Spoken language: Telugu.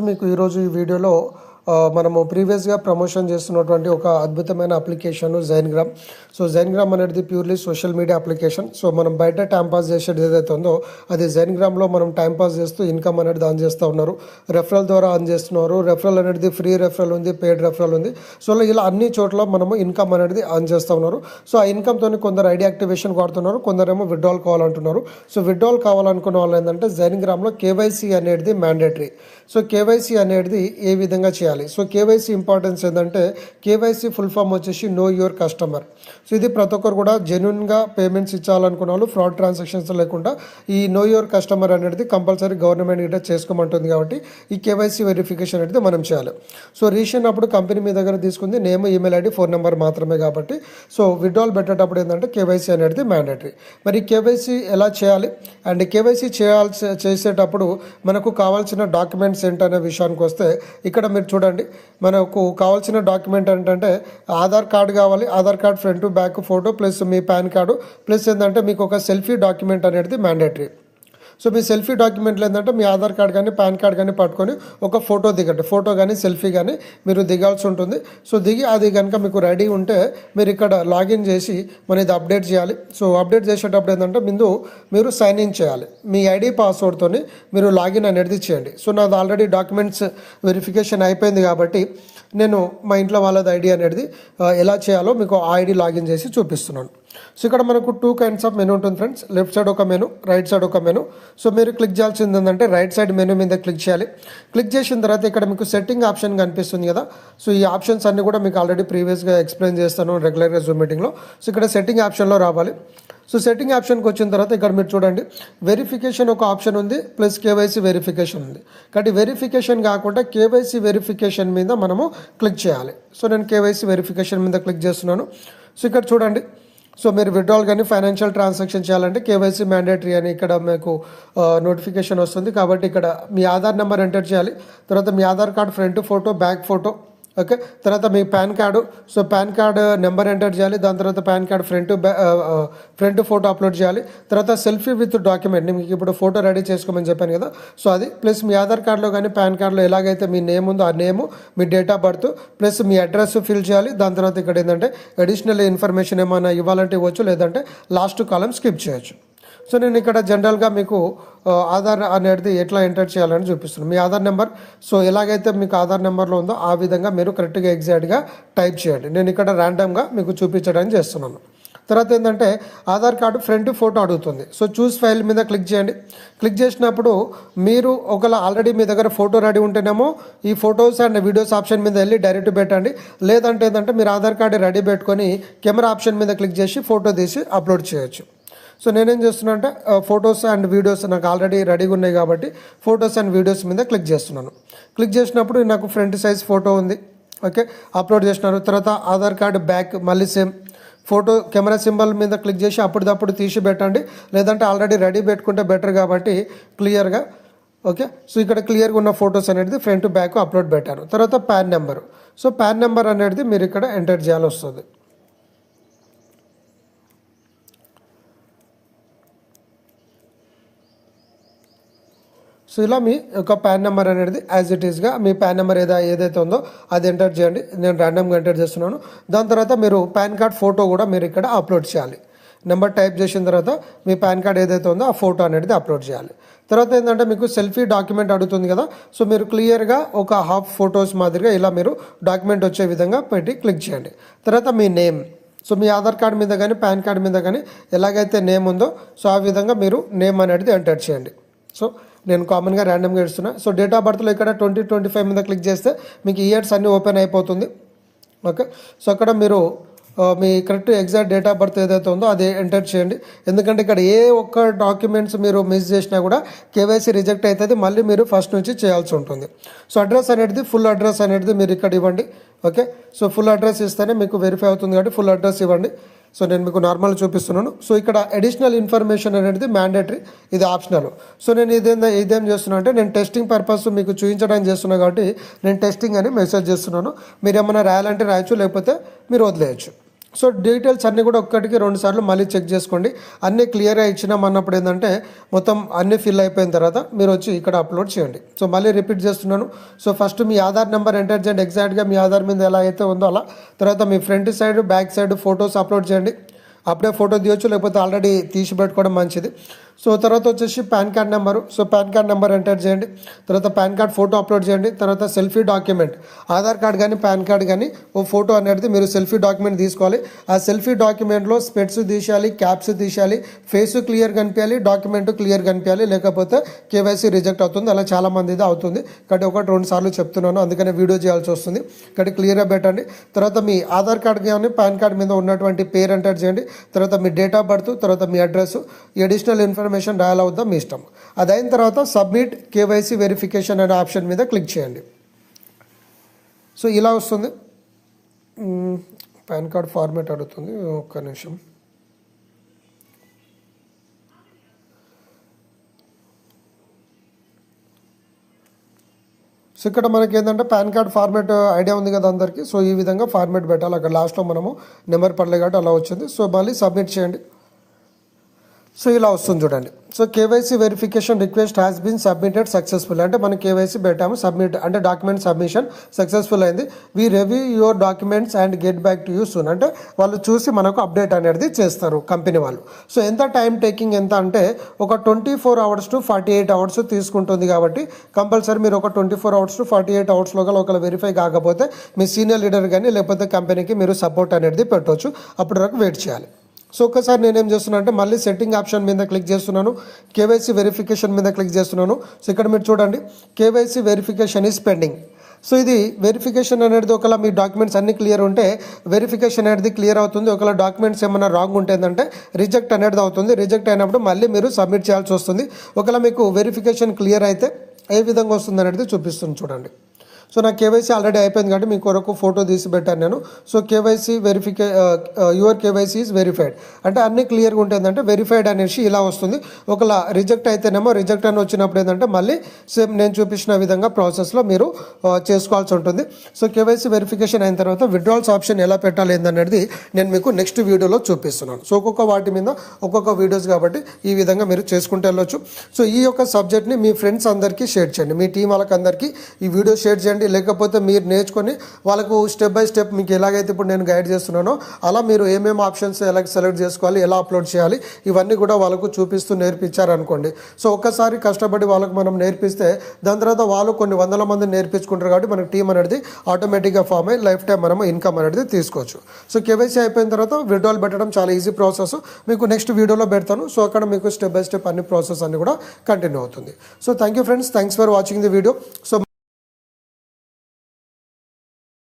మీకు ఈరోజు ఈ వీడియోలో మనము ప్రీవియస్గా ప్రమోషన్ చేస్తున్నటువంటి ఒక అద్భుతమైన అప్లికేషన్ జైన్గ్రామ్ సో జైన్గ్రామ్ అనేది purely social media application so మనం బయట టైం పాస్ చేసేది ఏదైతే ఉందో అది జైన్గ్రామ్లో మనం టైంపాస్ చేస్తూ ఇన్కమ్ అనేది ఆన్ చేస్తూ ఉన్నారు. రెఫరల్ ద్వారా ఆన్ చేస్తున్నారు. రెఫరల్ అనేది ఫ్రీ రెఫరల్ ఉంది పెయిడ్ రెఫరల్ ఉంది. సో ఇలా అన్ని చోట్ల మనము ఇన్కమ్ అనేది ఆన్ చేస్తూ ఉన్నారు. సో ఆ ఇన్కమ్తో కొందరు ఐడి యాక్టివేషన్ వాడుతున్నారు కొందరేమో విడ్డ్రాల్ కావాలంటున్నారు. సో విడ్డ్రాల్ కావాలనుకున్న వాళ్ళు ఏంటంటే జైన్గ్రామ్లో కేవైసీ అనేది మ్యాండేటరీ సో కేవైసీ అనేది ఏ విధంగా చేయాలి? సో కేవైసీ ఇంపార్టెన్స్ ఏంటంటే కేవైసీ ఫుల్ ఫామ్ వచ్చేసి నో యువర్ కస్టమర్. సో ఇది ప్రతి ఒక్కరు కూడా జెన్యున్గా పేమెంట్స్ ఇచ్చాలనుకున్న వాళ్ళు ఫ్రాడ్ ట్రాన్సాక్షన్స్ లేకుండా ఈ నో యువర్ కస్టమర్ అనేది కంపల్సరీ గవర్నమెంట్ గిట్ట చేసుకోమంటుంది కాబట్టి ఈ కేవైసీ వెరిఫికేషన్ అనేది మనం చేయాలి. సో రీసెంట్ అప్పుడు కంపెనీ మీ దగ్గర తీసుకుంది name email ID phone number మాత్రమే కాబట్టి. సో విడ్రాల్ పెట్టేటప్పుడు ఏంటంటే కేవైసీ అనేది మ్యాండేటరీ మరి కేవైసీ ఎలా చేయాలి? అండ్ కేవైసీ చేయాల్సి చేసేటప్పుడు మనకు కావాల్సిన డాక్యుమెంట్స్ ఏంటనే విషయానికి వస్తే ఇక్కడ మీరు చూడండి. మనకు కావాల్సిన డాక్యుమెంట్ ఏంటంటే ఆధార్ కార్డు కావాలి Aadhaar card front back photo plus మీ పాన్ కార్డు ప్లస్ ఏంటంటే మీకు ఒక సెల్ఫీ డాక్యుమెంట్ అనేది మ్యాండేటరీ. సో మీ సెల్ఫీ డాక్యుమెంట్లు ఏంటంటే మీ ఆధార్ కార్డ్ కానీ పాన్ కార్డ్ కానీ పట్టుకొని ఒక ఫోటో దిగండి. ఫోటో కానీ సెల్ఫీ కానీ మీరు దిగాల్సి ఉంటుంది. సో దిగి అది కనుక మీకు రెడీ ఉంటే మీరు ఇక్కడ లాగిన్ చేసి మన ఇది అప్డేట్ చేయాలి. సో అప్డేట్ చేసేటప్పుడు ఏంటంటే ముందు మీరు సైన్ ఇన్ చేయాలి. మీ ఐడి పాస్వర్డ్తో మీరు లాగిన్ అనేది చేయండి. సో నాది ఆల్రెడీ డాక్యుమెంట్స్ వెరిఫికేషన్ అయిపోయింది కాబట్టి నేను మా ఇంట్లో వాళ్ళది ఐడి అనేది ఎలా చేయాలో మీకు ఆ ఐడి లాగిన్ చేసి చూపిస్తున్నాను. సో ఇక్కడ మనకు టూ కైండ్స్ ఆఫ్ మెనూ ఉంటుంది ఫ్రెండ్స్ లెఫ్ట్ సైడ్ ఒక మెనూ రైట్ సైడ్ ఒక మెనూ సో మీరు క్లిక్ చేయాల్సింది ఏంటంటే రైట్ సైడ్ మెనూ మీద క్లిక్ చేయాలి. క్లిక్ చేసిన తర్వాత ఇక్కడ మీకు సెట్టింగ్ ఆప్షన్ కనిపిస్తుంది కదా. సో ఈ ఆప్షన్స్ అన్ని కూడా మీకు ఆల్రెడీ ప్రీవియస్గా ఎక్స్ప్లెయిన్ చేస్తాను రెగ్యులర్గా జూమ్ మీటింగ్లో సో ఇక్కడ సెట్టింగ్ ఆప్షన్లో రావాలి. సో సెట్టింగ్ ఆప్షన్కి వచ్చిన తర్వాత ఇక్కడ మీరు చూడండి. వెరిఫికేషన్ ఒక ఆప్షన్ ఉంది ప్లస్ కేవైసీ వెరిఫికేషన్ ఉంది. కాబట్టి వెరిఫికేషన్ కాకుండా కేవైసీ వెరిఫికేషన్ మీద మనము క్లిక్ చేయాలి. సో నేను కేవైసీ వెరిఫికేషన్ మీద క్లిక్ చేస్తున్నాను. సో ఇక్కడ చూడండి. సో మీరు విడ్రాల్ కానీ ఫైనాన్షియల్ ట్రాన్సాక్షన్ చేయాలంటే కేవైసీ మ్యాండేటరీ అని ఇక్కడ మీకు నోటిఫికేషన్ వస్తుంది. కాబట్టి ఇక్కడ మీ ఆధార్ నెంబర్ ఎంటర్ చేయాలి. తర్వాత మీ Aadhaar card front photo back photo okay? తర్వాత మీ PAN card. So PAN card number enter చేయాలి. దాని తర్వాత PAN card front front photo upload చేయాలి. తర్వాత సెల్ఫీ విత్ డాక్యుమెంట్. మీకు ఇప్పుడు ఫోటో రెడీ చేసుకోమని చెప్పాను కదా. సో అది. ప్లస్ మీ ఆధార్ కార్డులో కానీ పాన్ కార్డులో ఎలాగైతే మీ నేమ్ ఉందో ఆ నేము మీ డేట్ ఆఫ్ బర్త్ ప్లస్ మీ అడ్రస్ ఫిల్ చేయాలి. దాని తర్వాత ఇక్కడ ఏంటంటే అడిషనల్ ఇన్ఫర్మేషన్ ఏమైనా ఇవ్వాలంటే ఇవ్వచ్చు లేదంటే లాస్ట్ కాలం స్కిప్ చేయొచ్చు. సో నేను ఇక్కడ జనరల్గా మీకు ఆధార్ అనేది ఎట్లా ఎంటర్ చేయాలని చూపిస్తున్నాను. మీ ఆధార్ నెంబర్ సో ఎలాగైతే మీకు ఆధార్ నెంబర్లో ఉందో ఆ విధంగా మీరు కరెక్ట్గా ఎగ్జాక్ట్గా టైప్ చేయండి. నేను ఇక్కడ ర్యాండమ్గా మీకు చూపించడానికి చేస్తున్నాను. తర్వాత ఏంటంటే ఆధార్ కార్డు ఫ్రంట్ ఫోటో అడుగుతుంది. సో చూస్ ఫైల్ మీద క్లిక్ చేయండి. క్లిక్ చేసినప్పుడు మీరు ఒకవేళ ఆల్రెడీ మీ దగ్గర ఫోటో రెడీ ఉంటేనేమో ఈ ఫొటోస్ అండ్ వీడియోస్ ఆప్షన్ మీద వెళ్ళి డైరెక్ట్ పెట్టండి. లేదంటే ఏంటంటే మీరు ఆధార్ కార్డు రెడీ పెట్టుకొని కెమెరా ఆప్షన్ మీద క్లిక్ చేసి ఫోటో తీసి అప్లోడ్ చేయొచ్చు. సో నేనేం చేస్తున్నా అంటే ఫొటోస్ అండ్ వీడియోస్ నాకు ఆల్రెడీ రెడీగా ఉన్నాయి కాబట్టి ఫొటోస్ అండ్ వీడియోస్ మీద క్లిక్ చేస్తున్నాను. క్లిక్ చేసినప్పుడు నాకు ఫ్రంట్ సైజ్ ఫోటో ఉంది. ఓకే అప్లోడ్ చేసినారు. తర్వాత ఆధార్ కార్డు బ్యాక్ మళ్ళీ సేమ్ ఫోటో కెమెరా సింబల్ మీద క్లిక్ చేసి అప్పటిదప్పుడు తీసి పెట్టండి. లేదంటే ఆల్రెడీ రెడీ పెట్టుకుంటే బెటర్ కాబట్టి క్లియర్గా ఓకే సో ఇక్కడ క్లియర్గా ఉన్న ఫొటోస్ అనేది ఫ్రంట్ బ్యాక్ అప్లోడ్ పెట్టాను తర్వాత PAN number so PAN number అనేది మీరు ఇక్కడ ఎంటర్ చేయాల్సి వస్తుంది. సో ఇలా మీ యొక్క పాన్ నెంబర్ అనేది యాజ్ ఇట్ ఈస్గా మీ పాన్ నెంబర్ ఏదో ఏదైతే ఉందో అది ఎంటర్ చేయండి. నేను ర్యాండమ్గా ఎంటర్ చేస్తున్నాను. దాని తర్వాత మీరు పాన్ కార్డ్ ఫోటో కూడా మీరు ఇక్కడ అప్లోడ్ చేయాలి. నెంబర్ టైప్ చేసిన తర్వాత మీ పాన్ కార్డ్ ఏదైతే ఉందో ఆ ఫోటో అనేది అప్లోడ్ చేయాలి. తర్వాత ఏంటంటే మీకు సెల్ఫీ డాక్యుమెంట్ అడుగుతుంది కదా సో మీరు క్లియర్గా ఒక హాఫ్ ఫొటోస్ మాదిరిగా ఇలా మీరు డాక్యుమెంట్ వచ్చే విధంగా పెట్టి క్లిక్ చేయండి. తర్వాత మీ నేమ్ సో మీ ఆధార్ కార్డ్ మీద కానీ పాన్ కార్డ్ మీద కానీ ఎలాగైతే నేమ్ ఉందో సో ఆ విధంగా మీరు నేమ్ అనేది ఎంటర్ చేయండి. సో నేను కామన్గా ర్యాండమ్గా ఇస్తున్నా. సో డేట్ ఆఫ్ బర్త్లో ఇక్కడ ట్వంటీ ట్వంటీ ఫైవ్ మీద క్లిక్ చేస్తే మీకు ఇయర్స్ అన్నీ ఓపెన్ అయిపోతుంది. ఓకే సో అక్కడ మీరు మీ correct exact date of birth ఏదైతే ఉందో అది ఎంటర్ చేయండి. ఎందుకంటే ఇక్కడ ఏ ఒక్క డాక్యుమెంట్స్ మీరు మిస్ చేసినా కూడా కేవైసీ రిజెక్ట్ అవుతుంది మళ్ళీ మీరు ఫస్ట్ నుంచి చేయాల్సి ఉంటుంది. సో అడ్రస్ అనేది ఫుల్ అడ్రస్ అనేది మీరు ఇక్కడ ఇవ్వండి. ఓకే సో ఫుల్ అడ్రస్ ఇస్తేనే మీకు వెరిఫై అవుతుంది కాబట్టి ఫుల్ అడ్రస్ ఇవ్వండి. సో నేను మీకు నార్మల్ చూపిస్తున్నాను. సో ఇక్కడ అడిషనల్ ఇన్ఫర్మేషన్ అనేది మ్యాండేటరీ ఇది ఆప్షనల్ సో నేను ఇదేం ఇదేం చేస్తున్నా అంటే నేను టెస్టింగ్ పర్పస్ మీకు చూపించడానికి చేస్తున్నా కాబట్టి నేను టెస్టింగ్ అని మెసేజ్ చేస్తున్నాను. మీరు ఏమైనా రాయాలంటే రాయొచ్చు లేకపోతే మీరు వదిలేయచ్చు. సో డీటెయిల్స్ అన్నీ కూడా ఒక్కటికి రెండు సార్లు మళ్ళీ చెక్ చేసుకోండి. అన్నీ క్లియర్గా ఇచ్చినాం అన్నప్పుడు ఏంటంటే మొత్తం అన్నీ ఫిల్ అయిపోయిన తర్వాత మీరు వచ్చి ఇక్కడ అప్లోడ్ చేయండి. సో మళ్ళీ రిపీట్ చేస్తున్నాను. సో ఫస్ట్ మీ ఆధార్ నెంబర్ ఎంటర్ చేయండి. ఎగ్జాక్ట్గా మీ ఆధార్ మీద ఎలా అయితే ఉందో అలా. తర్వాత మీ front side back side photos upload చేయండి. అప్పుడే ఫోటో తీయొచ్చు లేకపోతే ఆల్రెడీ తీసి పెట్టుకోవడం మంచిది. సో తర్వాత వచ్చేసి PAN card number. So PAN card number enter చేయండి. తర్వాత పాన్ కార్డ్ ఫోటో అప్లోడ్ చేయండి. తర్వాత సెల్ఫీ డాక్యుమెంట్. ఆధార్ కార్డ్ కానీ పాన్ కార్డ్ కానీ ఓ ఫోటో అనేది మీరు సెల్ఫీ డాక్యుమెంట్ తీసుకోవాలి. ఆ సెల్ఫీ డాక్యుమెంట్లో స్పెట్స్ తీసేయాలి క్యాప్స్ తీసేయాలి ఫేస్ క్లియర్ కనిపించాలి డాక్యుమెంట్ క్లియర్ కనిపించాలి. లేకపోతే కేవైసీ రిజెక్ట్ అవుతుంది. అలా చాలా మంది ఇది అవుతుంది. కాబట్టి ఒకటి రెండు సార్లు చెప్తున్నాను. అందుకనే వీడియో చేయాల్సి వస్తుంది. కాబట్టి క్లియర్గా పెట్టండి. తర్వాత మీ ఆధార్ కార్డ్ కానీ పాన్ కార్డ్ మీద ఉన్నటువంటి పేరు ఎంటర్ చేయండి. తర్వాత మీ డేట్ ఆఫ్ బర్త్ తర్వాత మీ అడ్రస్. అడిషనల్ ఇన్ఫర్మేషన్ డయల్ అవుద్దాం? మీ ఇష్టం. అదైన తర్వాత సబ్మిట్ కేవైసీ వెరిఫికేషన్ అనే ఆప్షన్ మీద క్లిక్ చేయండి. సో ఇలా వస్తుంది. పాన్ కార్డ్ ఫార్మేట్ అడుగుతుంది. ఒక్క నిమిషం. సో ఇక్కడ మనకి ఏంటంటే పాన్ కార్డ్ ఫార్మేట్ ఐడియా ఉంది కదా అందరికీ. సో ఈ విధంగా ఫార్మేట్ పెట్టాలి. అక్కడ లాస్ట్లో మనము నెంబర్ పడలే కాబట్టి అలా వచ్చింది. సో మళ్ళీ సబ్మిట్ చేయండి. సో ఇలా వస్తుంది చూడండి. So KYC verification request has been submitted successful అంటే మనం కేవైసీ పెట్టాము సబ్మిట్ అంటే డాక్యుమెంట్ సబ్మిషన్ సక్సెస్ఫుల్ అయింది. We review your documents and get back to you soon అంటే వాళ్ళు చూసి మనకు అప్డేట్ అనేది చేస్తారు కంపెనీ వాళ్ళు. సో ఎంత టైం టేకింగ్ ఎంత అంటే ఒక twenty four hours to forty eight hours తీసుకుంటుంది కాబట్టి కంపల్సరీ మీరు ఒక twenty four hours to forty eight అవర్స్లో గల ఒకవేళ వెరిఫై కాకపోతే మీ సీనియర్ లీడర్ కానీ లేకపోతే కంపెనీకి మీరు సపోర్ట్ అనేది పెట్టవచ్చు అప్పటి వరకు వెయిట్ చేయాలి. సో ఒక్కసారి నేనేం చేస్తున్నా అంటే మళ్ళీ సెట్టింగ్ ఆప్షన్ మీద క్లిక్ చేస్తున్నాను. కేవైసీ వెరిఫికేషన్ మీద క్లిక్ చేస్తున్నాను. సో ఇక్కడ మీరు చూడండి KYC verification is pending so ఇది వెరిఫికేషన్ అనేది ఒకవేళ మీ డాక్యుమెంట్స్ అన్ని క్లియర్ ఉంటే వెరిఫికేషన్ అనేది క్లియర్ అవుతుంది. ఒకవేళ డాక్యుమెంట్స్ ఏమైనా రాంగ్ ఉంటే రిజెక్ట్ అనేది అవుతుంది. రిజెక్ట్ అయినప్పుడు మళ్ళీ మీరు సబ్మిట్ చేయాల్సి వస్తుంది. ఒకవేళ మీకు వెరిఫికేషన్ క్లియర్ అయితే ఏ విధంగా వస్తుంది అనేది చూపిస్తుంది చూడండి. సో నా కేవైసీ ఆల్రెడీ అయిపోయింది కాబట్టి మీ కొరకు ఫోటో తీసి పెట్టాను నేను. So KYC verification your uh, uh, KYC is verified అంటే అన్ని క్లియర్గా ఉంటుందంటే వెరిఫైడ్ అనేసి ఇలా వస్తుంది. ఒకవేళ రిజెక్ట్ అయితేనేమో రిజెక్ట్ అని వచ్చినప్పుడు ఏంటంటే మళ్ళీ సేమ్ నేను చూపించిన విధంగా ప్రాసెస్లో మీరు uh, చేసుకోవాల్సి ఉంటుంది. సో కేవైసీ వెరిఫికేషన్ అయిన తర్వాత విడ్రాల్స్ ఆప్షన్ ఎలా పెట్టాలి ఏందనేది నేను మీకు నెక్స్ట్ వీడియోలో చూపిస్తున్నాను. సో ఒక్కొక్క వాటి మీద ఒక్కొక్క వీడియోస్ కాబట్టి ఈ విధంగా మీరు చేసుకుంటే వెళ్ళొచ్చు. సో ఈ యొక్క సబ్జెక్ట్ని మీ ఫ్రెండ్స్ అందరికీ షేర్ చేయండి. మీ టీం వాళ్ళకందరికీ ఈ వీడియో షేర్ చేయండి. లేకపోతే మీరు నేర్చుకొని వాళ్ళకు స్టెప్ బై స్టెప్ మీకు ఎలాగైతే ఇప్పుడు నేను గైడ్ చేస్తున్నానో అలా మీరు ఏమేమి ఆప్షన్స్ ఎలా సెలెక్ట్ చేసుకోవాలి ఎలా అప్లోడ్ చేయాలి ఇవన్నీ కూడా వాళ్ళకు చూపిస్తూ నేర్పించారనుకోండి. సో ఒక్కసారి కష్టపడి వాళ్ళకు మనం నేర్పిస్తే దాని తర్వాత వాళ్ళు కొన్ని వందల మంది నేర్పించుకుంటారు కాబట్టి మనకి టీం అనేది ఆటోమేటిక్గా ఫామ్ అయ్యి లైఫ్ టైం మనం ఇన్కమ్ అనేది తీసుకోవచ్చు. సో కేవైసీ అయిపోయిన తర్వాత విడ్రాల్ పెట్టడం చాలా ఈజీ ప్రాసెస్ మీకు నెక్స్ట్ వీడియోలో పెడతాను. సో అక్కడ మీకు స్టెప్ బై స్టెప్ అన్ని ప్రాసెస్ అన్ని కూడా కంటిన్యూ అవుతుంది. So thank you friends thanks for watching the video so